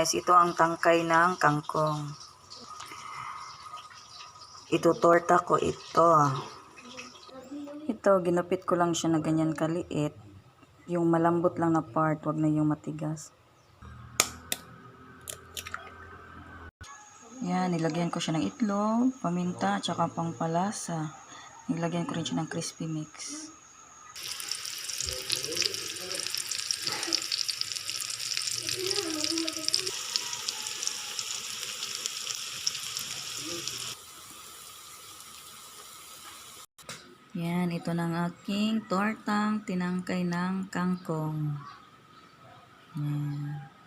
guys, ito ang tangkay ng kangkong. Ito torta ko ito. Ito, ginupit ko lang siya na ganyan kaliit. Yung malambot lang na part, wag na yung matigas. Yan, nilagyan ko siya ng itlog, paminta, tsaka pangpalasa. Nilagyan ko rin siya ng crispy mix. Yan, ito ng aking tortang tinangkay ng kangkong. Yan.